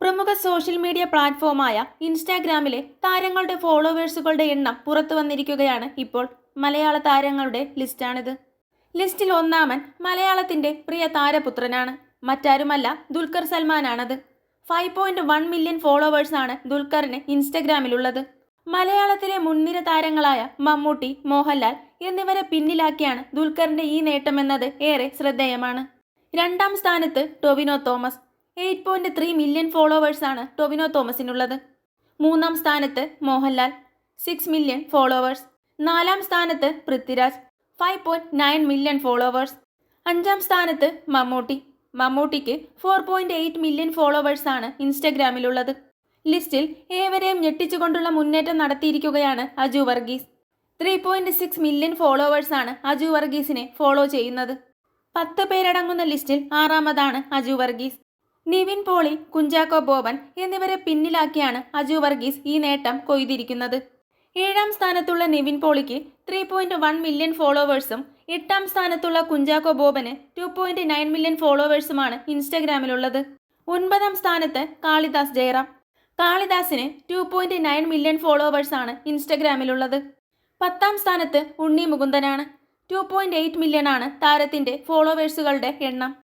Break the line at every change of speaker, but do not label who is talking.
പ്രമുഖ social media പ്ലാറ്റ്ഫോമായ ഇൻസ്റ്റാഗ്രാമിലെ താരങ്ങളുടെ ഫോളോവേഴ്സുകളുടെ എണ്ണം പുറത്തു വന്നിരിക്കുകയാണ് ഇപ്പോൾ മലയാള താരങ്ങളുടെ ലിസ്റ്റാണിത്. ലിസ്റ്റിൽ ഒന്നാമൻ മലയാളത്തിന്റെ പ്രിയ താരപുത്രനാണ്. മറ്റാരുമല്ല ദുൽഖർ സൽമാനാണത്. ഫൈവ് പോയിന്റ് വൺ മില്യൺ ഫോളോവേഴ്സാണ് ദുൽഖറിന് ഇൻസ്റ്റഗ്രാമിലുള്ളത്. മലയാളത്തിലെ മുൻനിര താരങ്ങളായ മമ്മൂട്ടി മോഹൻലാൽ എന്നിവരെ പിന്നിലാക്കിയാണ് ദുൽഖറിന്റെ ഈ നേട്ടമെന്നത് ഏറെ ശ്രദ്ധേയമാണ്. രണ്ടാം സ്ഥാനത്ത് Tovino Thomas. Eight point three million ഫോളോവേഴ്സാണ് Tovino തോമസിനുള്ളത്. മൂന്നാം സ്ഥാനത്ത് മോഹൻലാൽ സിക്സ് മില്യൺ ഫോളോവേഴ്സ്. നാലാം സ്ഥാനത്ത് Prithviraj five point nine million followers. അഞ്ചാം സ്ഥാനത്ത് മമ്മൂട്ടി. മമ്മൂട്ടിക്ക് ഫോർ പോയിന്റ് എയ്റ്റ് മില്യൺ ഫോളോവേഴ്സാണ് ഇൻസ്റ്റഗ്രാമിലുള്ളത്. ലിസ്റ്റിൽ ഏവരെയും ഞെട്ടിച്ചുകൊണ്ടുള്ള മുന്നേറ്റം നടത്തിയിരിക്കുകയാണ് Aju Varghese. Three point six million ഫോളോവേഴ്സാണ് Aju വർഗീസിനെ ഫോളോ ചെയ്യുന്നത്. പത്ത് പേരടങ്ങുന്ന ലിസ്റ്റിൽ ആറാമതാണ് അജു വർഗീസ്. നിവിൻ പോളി കുഞ്ചാക്കോ ബോബൻ എന്നിവരെ പിന്നിലാക്കിയാണ് അജു വർഗീസ് ഈ നേട്ടം കൊയ്തിരിക്കുന്നത്. ഏഴാം സ്ഥാനത്തുള്ള നിവിൻ പോളിക്ക് ത്രീ പോയിന്റ് വൺ മില്യൺ ഫോളോവേഴ്സും എട്ടാം സ്ഥാനത്തുള്ള കുഞ്ചാക്കോ ബോബന് ടു പോയിന്റ് നയൻ മില്യൺ ഫോളോവേഴ്സുമാണ് ഇൻസ്റ്റഗ്രാമിലുള്ളത്. ഒൻപതാം സ്ഥാനത്ത് കാളിദാസ് ജയറാം. കാളിദാസിന് ടു പോയിന്റ് നയൻ മില്യൺ ഫോളോവേഴ്സാണ് ഇൻസ്റ്റഗ്രാമിലുള്ളത്. പത്താം സ്ഥാനത്ത് ഉണ്ണി മുകുന്ദനാണ്. ടു പോയിന്റ് എയ്റ്റ് മില്യൺ ആണ് താരത്തിന്റെ ഫോളോവേഴ്സുകളുടെ എണ്ണം.